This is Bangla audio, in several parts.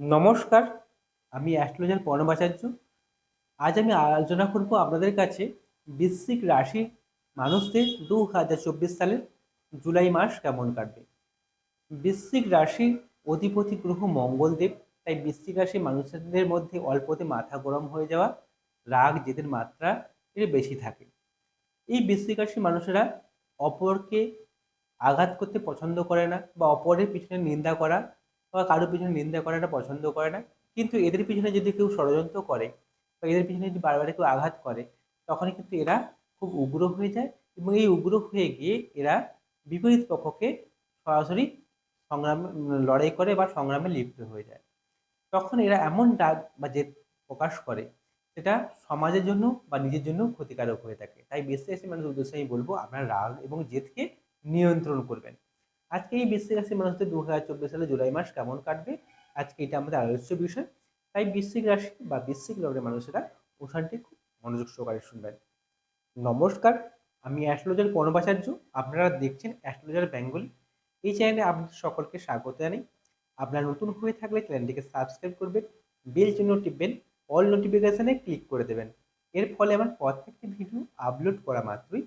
নমস্কার, আমি অ্যাস্ট্রোলজার পর্ণবাচার্য আজ আমি আলোচনা করব আপনাদের কাছে বৃশ্চিক রাশির মানুষদের দু হাজার চব্বিশ সালের জুলাই মাস কেমন কাটবে। বৃশ্চিক রাশির অধিপতি গ্রহ মঙ্গলদেব, তাই বৃশ্চিক রাশির মানুষদের মধ্যে অল্পতে মাথা গরম হয়ে যাওয়া, রাগ জেদের মাত্রা এর বেশি থাকে। এই বৃশ্চিক রাশির মানুষেরা অপরকে আঘাত করতে পছন্দ করে না বা অপরের পিছনে নিন্দা করা বা কারোর পিছনে নিন্দা করাটা পছন্দ করে না। কিন্তু এদের পিছনে যদি কেউ ষড়যন্ত্র করে বা এদের পিছনে যদি বারবার কেউ আঘাত করে, তখনই কিন্তু এরা খুব উগ্র হয়ে যায় এবং এই উগ্র হয়ে গিয়ে এরা বিপরীত পক্ষকে সরাসরি সংগ্রামে লড়াই করে বা সংগ্রামে লিপ্ত হয়ে যায়। তখন এরা এমন ডাক বা জেদ প্রকাশ করে, সেটা সমাজের জন্য বা নিজের জন্য ক্ষতিকারক হয়ে থাকে। তাই বেশি এসে মানুষের উদ্দেশ্যে আমি বলব, আপনার রাগ এবং জেদকে নিয়ন্ত্রণ করবেন। আজকে এই বৃশ্চিক রাশির মানুষদের দু হাজার চব্বিশ সালে জুলাই মাস কেমন কাটবে? আজকে এটা আমাদের আলোচ্য বিষয়। তাই বৃশ্চিক রাশি বা বৃশ্চিক লগ্নের মানুষেরা অনুষ্ঠানটি খুব মনোযোগ সহকারে শুনবেন। নমস্কার, আমি অ্যাস্ট্রোলজার পর্ণবাচার্য আপনারা দেখছেন অ্যাস্ট্রোলজার বেঙ্গলি। এই চ্যানেলে আপনাদের সকলকে স্বাগত জানাই। আপনারা নতুন হয়ে থাকলে চ্যানেলটিকে সাবস্ক্রাইব করবেন, বেল চিহ্ন টিপবেন, অল নোটিফিকেশানে ক্লিক করে দেবেন। এর ফলে আমার প্রত্যেকটি ভিডিও আপলোড করা মাত্রই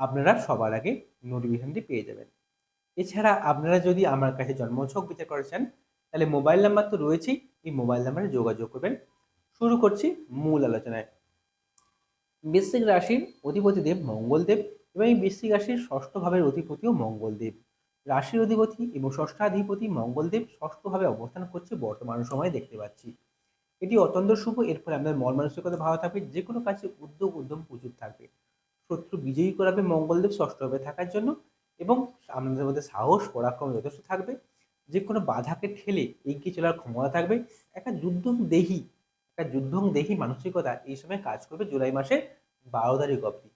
আপনারা সবার আগে নোটিফিকেশানটি পেয়ে যাবেন। এছাড়া আপনারা যদি আমার কাছে জন্মছক বিচার করেছেন, তাহলে মোবাইল নাম্বার তো রয়েছেই, এই মোবাইল নাম্বারে যোগাযোগ করবেন। শুরু করছি মূল আলোচনায়। বৃশ্চিক রাশির অধিপতি দেব মঙ্গলদেব এবং এই বৃশ্চিক রাশির ষষ্ঠ ভাবের অধিপতিও মঙ্গলদেব রাশির অধিপতি এবং ষষ্ঠাধিপতি মঙ্গলদেব ষষ্ঠভাবে অবস্থান করছে বর্তমান সময়ে দেখতে পাচ্ছি। এটি অত্যন্ত শুভ, এর ফলে আপনার মন মানসিকতা, ভালো থাকবে যে কোনো কাজে উদ্যোগ, উদ্যম প্রচুর থাকবে। শত্রু বিজয়ী করাবে মঙ্গলদেব ষষ্ঠভাবে থাকার জন্য এবং আমাদের মধ্যে সাহস, পরাক্রম যথেষ্ট থাকবে। যে কোনো বাধাকে ঠেলে এগিয়ে চলার ক্ষমতা থাকবে। একটা যুদ্ধ দেহি, একটা যুদ্ধ দেহি মানসিকতা এই সময় কাজ করবে জুলাই মাসে বারো তারিখ অবধি।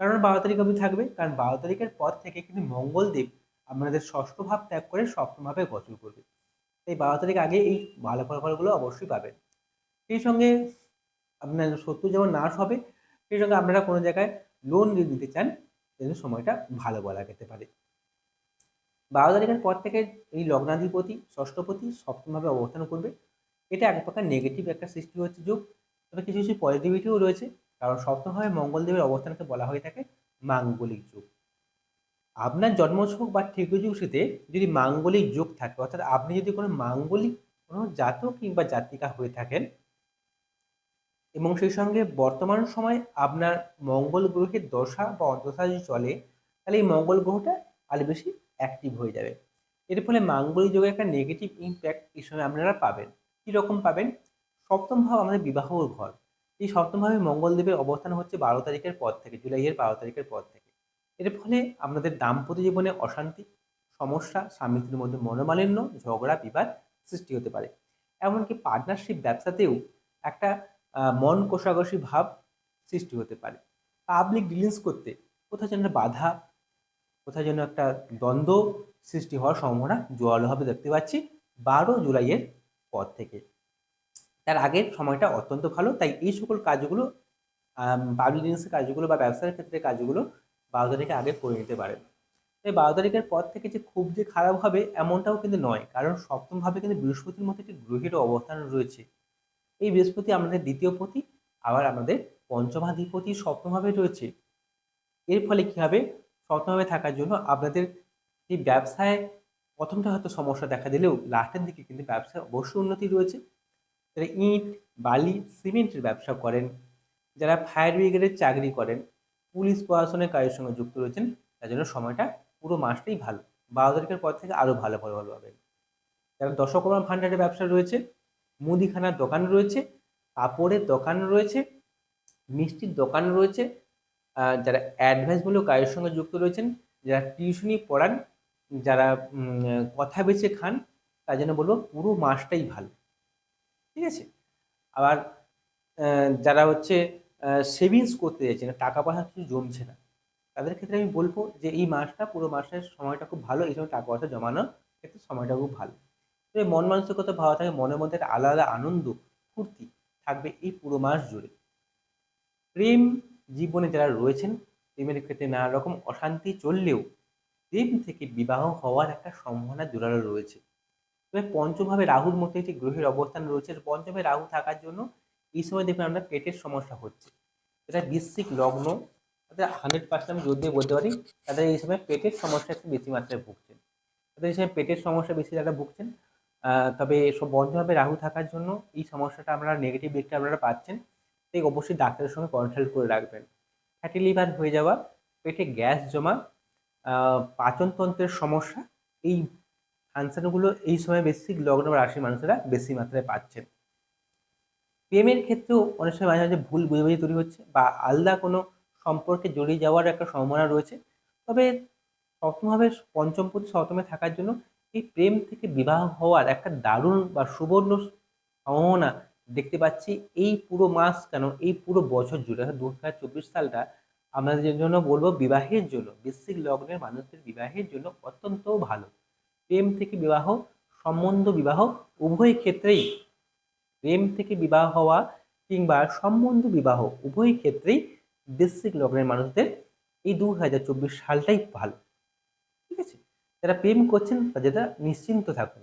কারণ বারো তারিখ অবধি থাকবে, কারণ বারো তারিখের পর থেকে কিন্তু মঙ্গলদেব আপনাদের ষষ্ঠ ভাব ত্যাগ করে সপ্তমভাবে গোচর করবে। তাই বারো তারিখ আগে এই ভালো ফলাফলগুলো অবশ্যই পাবেন। সেই সঙ্গে আপনার শত্রু যেমন নাশ হবে, সেই সঙ্গে আপনারা কোনো জায়গায় লোন যদি নিতে চান কিন্তু সময়টা ভালো বলা যেতে পারে। বারো তারিখের পর থেকে এই লগ্নাধিপতি, ষষ্ঠপতি সপ্তমভাবে অবস্থান করবে। এটা এক প্রকার নেগেটিভ একটা সৃষ্টি হচ্ছে যুগ। তবে কিছু কিছু পজিটিভিটিও রয়েছে। কারণ সপ্তমভাবে মঙ্গলদেবের অবস্থানকে বলা হয়ে থাকে মাঙ্গলিক যুগ। আপনার জন্মছক বা ঠিকযুষিতে যদি মাঙ্গলিক যোগ থাকে, অর্থাৎ আপনি যদি কোনো মাঙ্গলিক কোনো জাতক কিংবা জাতিকা হয়ে থাকেন এবং সেই সঙ্গে বর্তমান সময় আপনার মঙ্গল গ্রহের দশা বা অদশা যদি চলে, তাহলে এই মঙ্গল গ্রহটা আরও বেশি অ্যাক্টিভ হয়ে যাবে। এর ফলে মাঙ্গলিক যোগের একটা নেগেটিভ ইম্প্যাক্ট এই সময় আপনারা পাবেন। কীরকম পাবেন? সপ্তম ভাব আমাদের বিবাহর ঘর। এই সপ্তম ভাবে মঙ্গলদেবের অবস্থান হচ্ছে বারো তারিখের পর থেকে জুলাইয়ের বারো তারিখের পর থেকে। এর ফলে আপনাদের দাম্পত্য জীবনে অশান্তি, সমস্যা, স্বামী স্ত্রীর মধ্যে মনোমালিন্য, ঝগড়া, বিবাদ সৃষ্টি হতে পারে। এমনকি পার্টনারশিপ ব্যবসাতেও একটা মন কষাকষি ভাব সৃষ্টি হতে পারে। পাবলিক ডিলিংস করতে কোথাও যেন বাধা, কোথাও যেন একটা দ্বন্দ্ব সৃষ্টি হওয়ার সম্ভাবনা জোরালোভাবে দেখতে পাচ্ছি বারো জুলাইয়ের পর থেকে। তার আগের সময়টা অত্যন্ত ভালো, তাই এই সকল কাজগুলো পাবলিক ডিলিংসের কাজগুলো বা ব্যবসার ক্ষেত্রে কাজগুলো বারো তারিখে আগে করে নিতে পারেন। তাই বারো তারিখের পর থেকে যে খুব যে খারাপ হবে এমনটাও কিন্তু নয়, কারণ সপ্তমভাবে কিন্তু বৃহস্পতির মধ্যে একটি গ্রহের অবস্থান রয়েছে। এই বৃহস্পতি আমাদের দ্বিতীয় পতি, আবার আমাদের পঞ্চমাধিপতি সপ্তমভাবে রয়েছে। এর ফলে কী হবে? সপ্তমভাবে থাকার জন্য আপনাদের এই ব্যবসায় প্রথমটা হয়তো সমস্যা দেখা দিলেও লাস্টের দিকে কিন্তু ব্যবসায় অবশ্যই উন্নতি রয়েছে। যারা ইট, বালি, সিমেন্টের ব্যবসা করেন, যারা ফায়ার ব্রিগেডের চাকরি করেন, পুলিশ প্রশাসনের কাজের সঙ্গে যুক্ত রয়েছেন, তার জন্য সময়টা পুরো মাসটাই ভালো। বারো তারিখের পর থেকে আরও ভালো ফলাফল পাবেন। যারা দশকর্মা ভাণ্ডারের ব্যবসা রয়েছে মুদিখানার দোকান রয়েছে, কাপড়ের দোকান রয়েছে, মিষ্টির দোকান রয়েছে যারা অ্যাডভাইসমূলক কাজের সঙ্গে যুক্ত রয়েছেন, যারা টিউশনি পড়ান, যারা কথা বেছে খান, তার জন্য বলব পুরো মাসটাই ভালো। ঠিক আছে? আবার যারা হচ্ছে সেভিংস করতে চাইছে না টাকা পয়সা কিছু জমছে না, তাদের ক্ষেত্রে আমি বলব যে এই মাসটা, পুরো মাসের সময়টা খুব ভালো, এই সময় টাকা পয়সা জমানোর ক্ষেত্রে সময়টা খুব ভালো। তবে মন মানসিকতা ভালো থাকে, মনের মধ্যে একটা আলাদা আনন্দ, ফুর্তি থাকবে এই পুরো মাস জুড়ে। প্রেম জীবনে যারা রয়েছেন, প্রেমের ক্ষেত্রে নানা রকম অশান্তি চললেও প্রেম থেকে বিবাহ হওয়ার একটা সম্ভাবনা জোরালো রয়েছে। তবে পঞ্চমভাবে রাহুর মধ্যে একটি গ্রহের অবস্থান রয়েছে পঞ্চমে রাহু থাকার জন্য এই সময় দেখবেন আমরা পেটের সমস্যা হচ্ছে। এটা বৃশ্চিক লগ্ন, তাদের হান্ড্রেড পার্সেন্ট আমি দিয়ে বলতে পারি, তাদের এই সময় পেটের সমস্যা একটু বেশি মাত্রায় ভুগছেন। তাদের এই সময় পেটের সমস্যা বেশি যারা ভুগছেন তবে সব বন্ধভাবে রাহু থাকার জন্য। এই সমস্যাটা আপনারা নেগেটিভ দিকটা আপনারা পাচ্ছেন। তাই অবশ্যই ডাক্তারের সঙ্গে কনসাল্ট করে রাখবেন। ফ্যাটি লিভার হয়ে যাওয়া, পেটে গ্যাস জমা পাচনতন্ত্রের সমস্যা, এই ফাংশনগুলো এই সময় বেশি লগ্ন রাশির মানুষেরা বেশি মাত্রায় পাচ্ছেন। প্রেমের ক্ষেত্রেও অনেক সময় মাঝে মাঝে ভুল বুঝাবুঝি তৈরি হচ্ছে বা আলাদা কোনো সম্পর্কে জড়িয়ে যাওয়ার একটা সম্ভাবনা রয়েছে। তবে সপ্তমভাবে পঞ্চমপতি সপ্তমে থাকার জন্য এই প্রেম থেকে বিবাহ হওয়ার একটা দারুণ বা সুবর্ণ সম্ভাবনা দেখতে পাচ্ছি এই পুরো মাস কেন? এই পুরো বছর জুড়ে দু হাজার চব্বিশ সালটা আপনাদের জন্য বলব বিবাহের জন্য, বৃশ্চিক লগ্নের মানুষদের বিবাহের জন্য অত্যন্ত ভালো। প্রেম থেকে বিবাহ, সম্বন্ধ বিবাহ উভয় ক্ষেত্রেই, প্রেম থেকে বিবাহ হওয়া কিংবা সম্বন্ধ বিবাহ উভয় ক্ষেত্রেই বৃশ্চিক লগ্নের মানুষদের এই দু হাজার চব্বিশ সালটাই ভালো। যারা প্রেম করছেন তারা নিশ্চিন্ত থাকুন।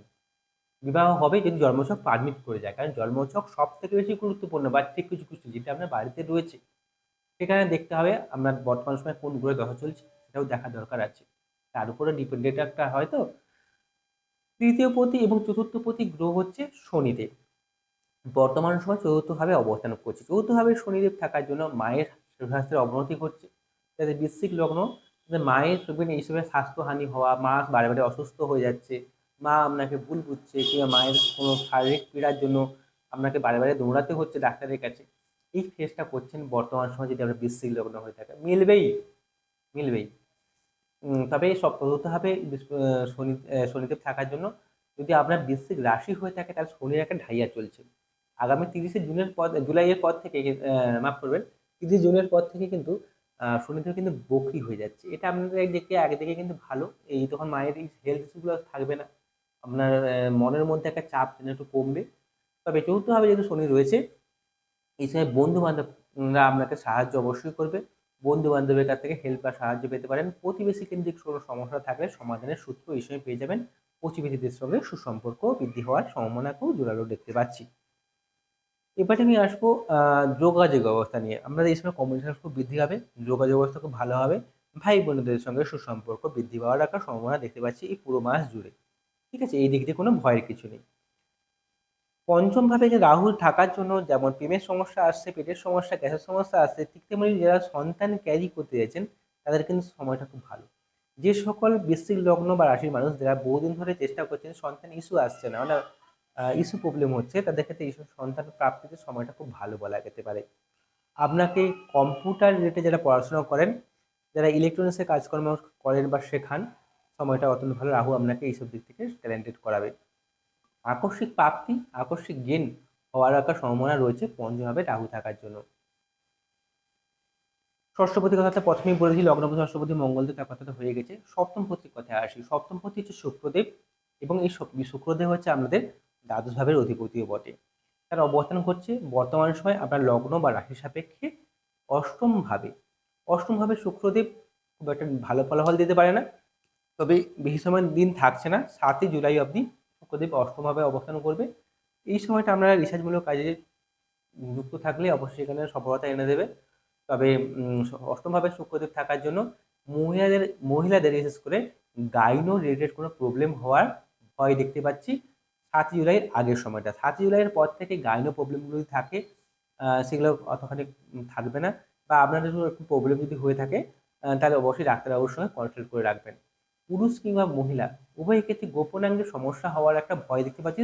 বিবাহ হবে যদি জন্মছক পারমিট করে যায়। কারণ জন্মছক সব থেকে বেশি গুরুত্বপূর্ণ বা ঠিক কিছু কিছু যেটা আপনার বাড়িতে রয়েছে, সেখানে দেখতে হবে আপনার বর্তমান সময় কোন গ্রহে দশা চলছে সেটাও দেখা দরকার আছে। তার উপরে ডিপেন্ডেন্ট একটা হয়তো তৃতীয় পতি এবং চতুর্থ পতি গ্রহ হচ্ছে শনিদেব। বর্তমান সময় চতুর্থভাবে অবস্থান করছে। চতুর্থভাবে শনিদেব থাকার জন্য মায়ের স্বাস্থ্যের অবনতি ঘটছে। যাদের বৃশ্চিক লগ্ন তাদের মায়ের দেখবেন এই সময় স্বাস্থ্যহানি হওয়া মা বারে বারে অসুস্থ হয়ে যাচ্ছে মা আপনাকে ভুল বুঝছে কিংবা মায়ের কোনো শারীরিক পীড়ার জন্য আপনাকে বারে বারে দৌড়াতে হচ্ছে ডাক্তারের কাছে এই ফেসটা করছেন বর্তমান সময় যদি আমরা বৃশ্চিক লগ্ন হয়ে থাকে। মিলবেই মিলবেই। তবে সব বিশ- আহ, শনি শনিদেব থাকার জন্য যদি আপনার বৃশ্চিক রাশি হয়ে থাকে তাহলে শনির একটা ঢাইয়া চলছে। আগামী তিরিশে জুনের পর জুলাইয়ের পর থেকে মাফ করবেন তিরিশে জুনের পর থেকে কিন্তু শনিদেব কিন্তু বকরি হয়ে যাচ্ছে। এটা আপনাদের একদিকে একদিকে কিন্তু ভালো। এই তখন মায়ের এই হেলথ ইস্যুগুলো থাকবে না। আপনার মনের মধ্যে একটা চাপ যেন একটু কমবে। তবে চতুর্থভাবে যেহেতু শনি রয়েছে, এই সময় বন্ধু বান্ধবরা আপনাকে সাহায্য অবশ্যই করবে। বন্ধু বান্ধবের কাছ থেকে হেল্প বা সাহায্য পেতে পারেন। প্রতিবেশী কেন্দ্রিক কোনো সমস্যা থাকলে সমাধানের সূত্র এই সময় পেয়ে যাবেন। প্রতিবেশীদের সঙ্গে সুসম্পর্ক বৃদ্ধি হওয়ার সম্ভাবনাকেও জোরালো দেখতে পাচ্ছি। এবারে আমি আসব যোগাযোগ অবস্থা নিয়ে। আমরা এই সময় কমিউনিকেশন খুব বৃদ্ধি হবে যোগাযোগ অবস্থা খুব ভালো হবে। ভাই বোনদের সঙ্গে সুসম্পর্ক বৃদ্ধি পাওয়ার একটা সম্ভাবনা দেখতে পাচ্ছি এই পুরো মাস জুড়ে। ঠিক আছে? এই দিক দিয়ে কোনো ভয়ের কিছু নেই। পঞ্চম ভাবে যে রাহু থাকার জন্য যেমন প্রেমের সমস্যা আসছে, পেটের সমস্যা, গ্যাসের সমস্যা আসছে, ঠিক তেমনি যারা সন্তান ক্যারি করতে যাচ্ছেন, তাদের কিন্তু সময়টা খুব ভালো। যে সকল বৃশ্চিক লগ্ন বা রাশির মানুষ যারা বহুদিন ধরে চেষ্টা করছেন, সন্তান ইস্যু আসছে না। মানে ইস্যু প্রবলেম হচ্ছে তাদের ক্ষেত্রে এইসব সন্তান প্রাপ্তিতে সময়টা খুব ভালো বলা যেতে পারে। আপনাকে কম্পিউটার রিলেটেড যারা পড়াশোনা করেন, যারা ইলেকট্রনিক্সের কাজকর্ম করেন বা শেখান, সময়টা অত্যন্ত ভালো। রাহু আপনাকে এইসব দিক থেকে ট্যালেন্টেড করাবে। আকস্মিক প্রাপ্তি, আকস্মিক গেন হওয়ার একটা সম্ভাবনা রয়েছে পঞ্চমভাবে রাহু থাকার জন্য। ষষ্ঠপতির কথা প্রথমেই বলেছি লগ্নপতি ষষ্ঠপতি মঙ্গলদেব তার কথা হয়ে গেছে। সপ্তম পতির কথায় আসি। সপ্তম পতি হচ্ছে শুক্রদেব এবং এই শুক্রদেব হচ্ছে আমাদের দ্বাদশ ভাবের অধিপতিও বটে। তার অবস্থান করছে বর্তমান সময় আপনার লগ্ন বা রাশি সাপেক্ষে অষ্টম ভাবে। অষ্টম ভাবে শুক্রদেব খুব একটা ভালো ফলাফল দিতে পারে না। তবে বেশি সময় দিন থাকছে না। সাতই জুলাই অবধি শুক্রদেব অষ্টমভাবে অবস্থান করবে। এই সময়টা আমরা রিসার্চমূলক কাজে যুক্ত থাকলে অবশ্যই এখানে সফলতা এনে দেবে। তবে অষ্টমভাবে শুক্রদেব থাকার জন্য মহিলাদের মহিলাদের বিশেষ করে গাইনো রিলেটেড কোনো প্রবলেম হওয়ার ভয় দেখতে পাচ্ছি। সাতই জুলাইয়ের আগের সময়টা। সাতই জুলাইয়ের পর থেকে গাইনো প্রবলেমগুলো যদি থাকে সেগুলো অতখানি থাকবে না বা আপনাদের একটু প্রবলেম যদি হয়ে থাকে তাহলে অবশ্যই ডাক্তারবাবুর সঙ্গে কনসাল্ট করে রাখবেন। পুরুষ কিংবা মহিলা, উভয় ক্ষেত্রে গোপনাঙ্গের সমস্যা হওয়ার একটা ভয় দেখতে পাচ্ছি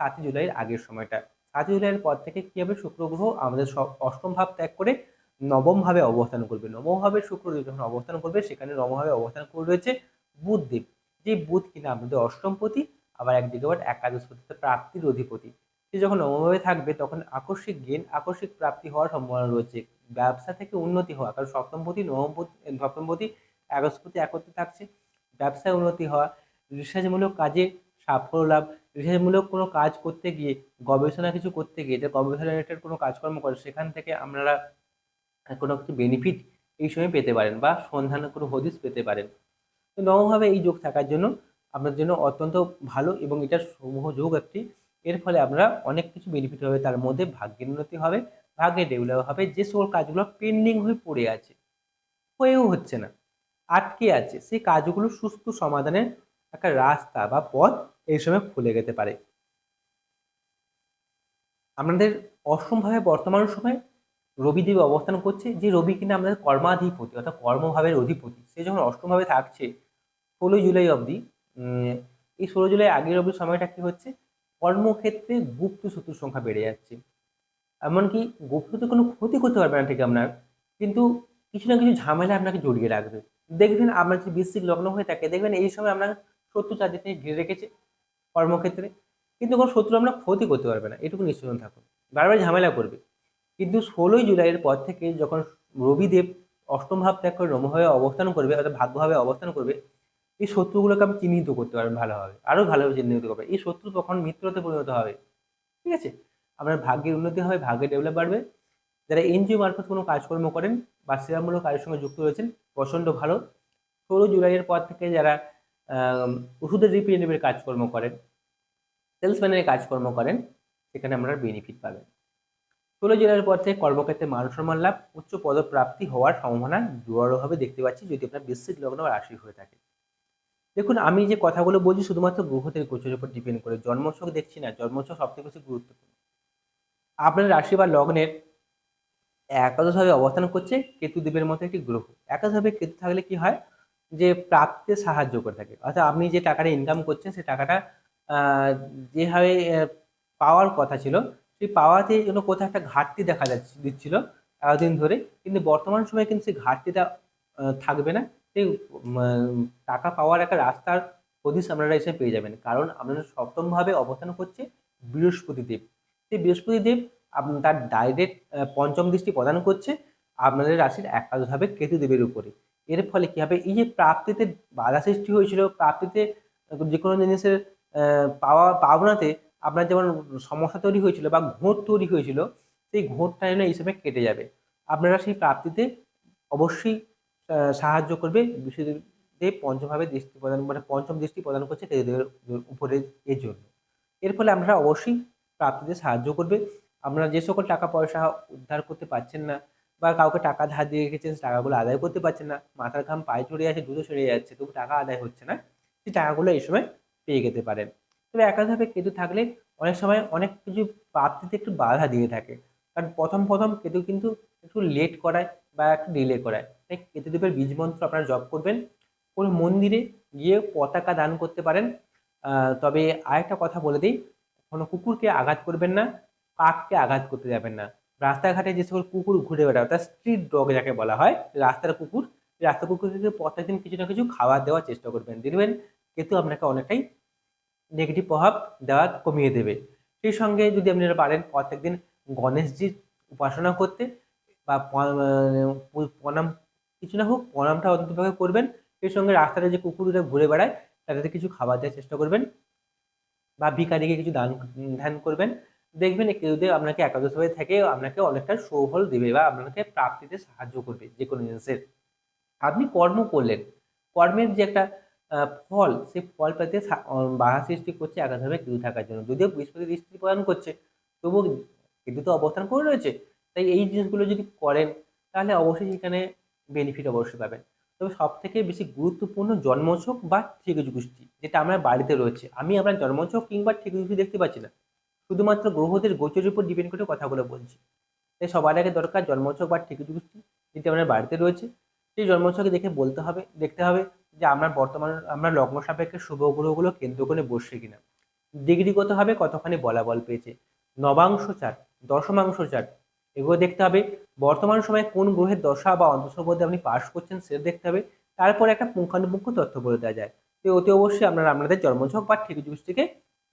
সাতই জুলাইয়ের আগের সময়টা। সাতই জুলাইয়ের পর থেকে কী হবে? শুক্র গ্রহ আমাদের সব অষ্টম ভাব ত্যাগ করে নবমভাবে অবস্থান করবে। নবম ভাবে শুক্রদেব যখন অবস্থান করবে, সেখানে নবমভাবে অবস্থান করে রয়েছে বুধদেব। যে বুধ কিনা আমাদের অষ্টমপতি আবার একদিকে আবার একাদশপতিতে প্রাপ্তির অধিপতি। সে যখন নবমভাবে থাকবে, তখন আকস্মিক জ্ঞান, আকস্মিক প্রাপ্তি হওয়ার সম্ভাবনা রয়েছে। ব্যবসা থেকে উন্নতি হওয়া, কারণ সপ্তমপতি নবমপতি সপ্তমপতি একাদশপতি একত্রে থাকছে। ব্যবসায় উন্নতি হওয়া, রিসার্চমূলক কাজে সাফল্য লাভ, রিসার্চমূলক কোনো কাজ করতে গিয়ে, গবেষণা কিছু করতে গিয়ে, যে গবেষণা রিলেটেড কোনো কাজকর্ম করে, সেখান থেকে আপনারা কোনো কিছু বেনিফিট এই সময় পেতে পারেন বা সন্ধানে কোনো হদিস পেতে পারেন। তো নবমভাবে এই যোগ থাকার জন্য আপনার জন্য অত্যন্ত ভালো এবং এটা শুভ যোগ একটি। এর ফলে আপনারা অনেক কিছু বেনিফিট হবে, তার মধ্যে ভাগ্যের উন্নতি হবে ভাগ্যে ডেভেলপ হবে, যে সকল কাজগুলো পেন্ডিং হয়ে পড়ে আছে, হয়েও হচ্ছে না, আটকে আছে, সেই কাজগুলো সুস্থ সমাধানের একটা রাস্তা বা পথ এই সময় খুলে যেতে পারে। আমাদের অসমভাবে বর্তমান সময়ে রবিদেব অবস্থান করছে, যে রবি কিনা আমাদের কর্মাধিপতি, অর্থাৎ কর্মভাবের অধিপতি, সে যখন অষ্টমভাবে থাকছে ষোলোই জুলাই অবধি এই ষোলো জুলাই আগের অবধি সময়টা কি হচ্ছে? কর্মক্ষেত্রে গুপ্ত শত্রুর সংখ্যা বেড়ে যাচ্ছে। এমনকি গুপ্ত তো কোনো ক্ষতি করতে পারবে না ঠিক আপনার। কিন্তু কিছু না কিছু ঝামেলা আপনাকে জড়িয়ে রাখবে। দেখবেন আপনার যে বৃশ্চিক লগ্ন হয়ে থাকে, দেখবেন এই সময় আপনার শত্রু চারদিকে ঘিরে রেখেছে কর্মক্ষেত্রে। কিন্তু কোনো শত্রু আপনার ক্ষতি করতে পারবে না। এটুকু নিশ্চয় থাকুন। বারবার ঝামেলা করবে। কিন্তু ষোলোই জুলাইয়ের পর থেকে যখন রবিদেব অষ্টম ভাব ত্যাগ করে রমভাবে অবস্থান করবে, অর্থাৎ ভাগ্যভাবে অবস্থান করবে এই শত্রুগুলোকে আপনি চিহ্নিত করতে পারবেন ভালোভাবে, আরও ভালোভাবে চিহ্নিত করবে এই শত্রু তখন মিত্রতে পরিণত হবে? ঠিক আছে? আপনার ভাগ্যের উন্নতি হবে ভাগ্যের ডেভেলপ বাড়বে। যারা এনজিও মারফত কোনো কাজকর্ম করেন বা সেবামূলক কাজের সঙ্গে যুক্ত রয়েছেন, প্রচণ্ড ভালো। ষোলো জুলাইয়ের পর থেকে যারা ওষুধের রিপ্রেজেন্টেটিভের কাজকর্ম করেন সেলসম্যানের কাজকর্ম করেন, সেখানে আপনারা বেনিফিট পাবেন। ষোলো জেলার পর থেকে কর্মক্ষেত্রে মান সম্মান লাভ, উচ্চ পদপ্রাপ্তি হওয়ার সম্ভাবনা জোরালোভাবে দেখতে পাচ্ছি, যদি আপনার বৃশ্চিক লগ্ন বা রাশি হয়ে থাকে। দেখুন, আমি যে কথাগুলো বলছি শুধুমাত্র গ্রহদের গোচরের উপর ডিপেন্ড করে। জন্মছক দেখছি না, জন্মছক সবথেকে বেশি গুরুত্বপূর্ণ। আপনার রাশি বা লগ্নের একাদশভাবে অবস্থান করছে কেতুদেবের মতো একটি গ্রহ। একাদশভাবে কেতু থাকলে কি হয়? যে প্রাপ্তে সাহায্য করে থাকে। অর্থাৎ আপনি যে টাকাটা ইনকাম করছেন সেই টাকাটা যেভাবে পাওয়ার কথা ছিল, সেই পাওয়াতে যেন কোথাও একটা ঘাটতি দেখা যাচ্ছে, দিচ্ছিল এতদিন ধরে। কিন্তু বর্তমান সময়ে কিন্তু সেই ঘাটতিটা থাকবে না। টাকা পাওয়ার একটা রাস্তার হদিস আপনারা এসে পেয়ে যাবেন। কারণ আপনারা সপ্তমভাবে অবস্থান করছে বৃহস্পতি দেব সেই বৃহস্পতি দেব তার ডাইরেক্ট পঞ্চম দৃষ্টি প্রদান করছে আপনাদের রাশির একাদশভাবে কেতুদেবের উপরে। এর ফলে কী হবে? এই যে প্রাপ্তিতে বাধা সৃষ্টি হয়েছিল, প্রাপ্তিতে যে কোনো জিনিসের পাওয়া, পাওনাতে আপনার যেমন সমস্যা তৈরি হয়েছিল বা ঘোট তৈরি হয়েছিল, সেই ঘোটটা যেন এই সময় কেটে যাবে। আপনারা সেই প্রাপ্তিতে অবশ্যই সাহায্য করবে বিশ্বদেব পঞ্চমভাবে দৃষ্টি প্রদান মানে পঞ্চম দৃষ্টি প্রদান করছে কেতুদেবের উপরে এর জন্য। এর ফলে আপনারা অবশ্যই প্রাপ্তিতে সাহায্য করবে। আপনারা যে সকল টাকা পয়সা উদ্ধার করতে পারছেন না বা কাউকে টাকা ধার দিয়ে রেখেছেন টাকাগুলো আদায় করতে পারছেন না, মাথার ঘাম পায়ে চড়ে যাচ্ছে, দুধও সরে যাচ্ছে, তবু টাকা আদায় হচ্ছে না, সেই টাকাগুলো এই সময় পেয়ে যেতে পারেন। তবে একাধাপে কেতু থাকলে অনেক সময় অনেক কিছু প্রাপ্তিতে একটু বাধা দিয়ে থাকে। কারণ প্রথম প্রথম কেতু কিন্তু একটু লেট করায় বা একটু ডিলে করায়। তাই কেতুদেবের বীজ মন্ত্র আপনারা জপ করবেন। কোনো মন্দিরে গিয়ে পতাকা দান করতে পারেন। তবে আরেকটা কথা বলে দিই, কোনো কুকুরকে আঘাত করবেন না, কাককে আঘাত করতে যাবেন না। রাস্তাঘাটে যে সকল কুকুর ঘুরে বেড়ায়, অর্থাৎ স্ট্রিট ডগ যাকে বলা হয়, রাস্তার কুকুর রাস্তার কুকুরকে প্রত্যেকদিন কিছু না কিছু খাবার দেওয়ার চেষ্টা করবেন। দেখবেন কিন্তু আপনাকে অনেকটাই নেগেটিভ প্রভাব দেওয়া কমিয়ে দেবে। সেই সঙ্গে যদি আপনারা পারেন প্রত্যেকদিন গণেশজির উপাসনা করতে। বা প্রণাম কিছু না হোক প্রণামটা অন্ততভাবে করবেন। সেই সঙ্গে রাস্তাতে যে কুকুররা ঘুরে বেড়ায় তাদেরকে কিছু খাবার দেওয়ার চেষ্টা করবেন বা ভিকারিকে কিছু দান, ধ্যান করবেন। দেখবেন কেউদের আপনাকে একাদশ হয়ে থেকে, আপনাকে অনেকটা সৌফল দেবে বা আপনাকে প্রাপ্তিতে সাহায্য করবে যে কোনো জিনিসের আপনি কর্ম করলেন। কর্মের যে একটা ফল, সেই ফল পেতে বাধা সৃষ্টি করছে একাধারে কেতু থাকার জন্য। যদিও বৃহস্পতি দৃষ্টি প্রদান করছে, তবুও কেতু তো অবস্থান করে রয়েছে। তাই এই জিনিসগুলো যদি করেন, তাহলে অবশ্যই সেখানে বেনিফিট অবশ্যই পাবেন। তবে সব থেকে বেশি গুরুত্বপূর্ণ জন্মছক বা ঠিকুজ গোষ্ঠী যেটা আমার বাড়িতে রয়েছে। আমি আপনার জন্মছক কিংবা ঠিকুজ গোষ্ঠী দেখতে পাচ্ছি না। শুধুমাত্র গ্রহদের গোচরের উপর ডিপেন্ড করে কথাগুলো বলছি। তাই সবার আগে দরকার জন্মছক বা ঠিকুজ গোষ্ঠী যেটি আপনার বাড়িতে রয়েছে, সেই জন্মছকে দেখে বলতে হবে, দেখতে হবে যে আমরা বর্তমান, আমরা লগ্ন সাপেক্ষে শুভ গ্রহগুলো কেন্দ্র করে বসছে কিনা। ডিগ্রিগতভাবে কতখানি বলাবল পেয়েছে? নবাংশ চার, দশমাংশ চার এগুলো দেখতে হবে। বর্তমান সময়ে কোন গ্রহের দশা বা অন্তঃসর মধ্যে আপনি পাশ করছেন সেটা দেখতে হবে। তারপরে একটা পুঙ্খানুপুঙ্খ তথ্য বলে দেওয়া যায়। তো অতি অবশ্যই আপনারা আপনাদের জন্মছক বা ঠিক থেকে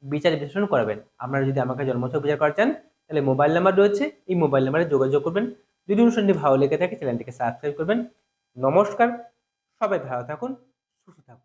বিচার বিশ্লেষণ করাবেন। আপনারা যদি আমাকে জন্মছক বিচার করা চান, তাহলে মোবাইল নাম্বার রয়েছে। এই মোবাইল নাম্বারে যোগাযোগ করবেন। যদি অনুষ্ঠানটি ভালো লেগে থাকে চ্যানেলটিকে সাবস্ক্রাইব করবেন। নমস্কার। সবাই ভালো থাকুন, সুস্থ থাকুন।